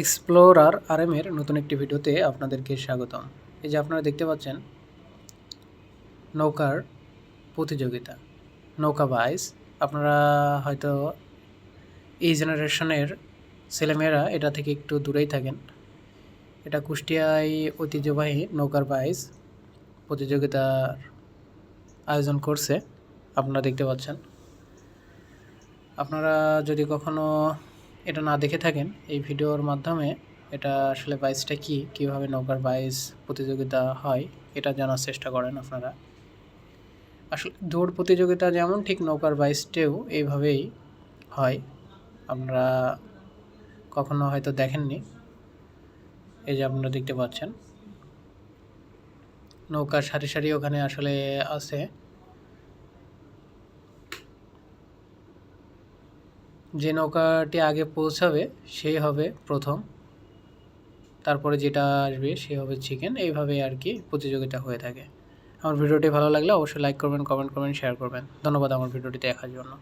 Explorer আরএমের নতুন একটি ভিডিওতে আপনাদেরকে স্বাগতম। এই যে আপনারা দেখতে পাচ্ছেন, নৌকার প্রতিযোগিতা, নৌকা বাইস। আপনারা হয়তো এই জেনারেশনের ছেলেমেয়েরা এটা থেকে একটু দূরেই থাকেন। এটা কুষ্টিয়ায় ঐতিহ্যবাহী নৌকার বাইস প্রতিযোগিতার আয়োজন করছে, আপনারা দেখতে পাচ্ছেন। আপনারা যদি কখনো এটা না দেখে থাকেন, এই ভিডিওর মাধ্যমে এটা আসলে বাইসটা কি, কীভাবে নৌকার বাইস প্রতিযোগিতা হয়, এটা জানার চেষ্টা করেন আপনারা। আসলে দৌড় প্রতিযোগিতা যেমন, ঠিক নৌকার বাইসটেও এইভাবেই হয়। আপনারা কখনো হয়তো দেখেননি, এই যে আপনারা দেখতে পাচ্ছেন। নৌকার সারি সারি ওখানে আসলে আছে। যে নৌকাটি আগে পৌঁছাবে, সে হবে প্রথম। তারপরে যেটা আসবে, সে হবে চিকেন এইভাবে আর কি প্রতিযোগিতা হয়ে থাকে। আমার ভিডিওটি ভালো লাগলে অবশ্যই লাইক করবেন কমেন্ট করবেন শেয়ার করবেন। ধন্যবাদ আমার ভিডিওটি দেখার জন্য।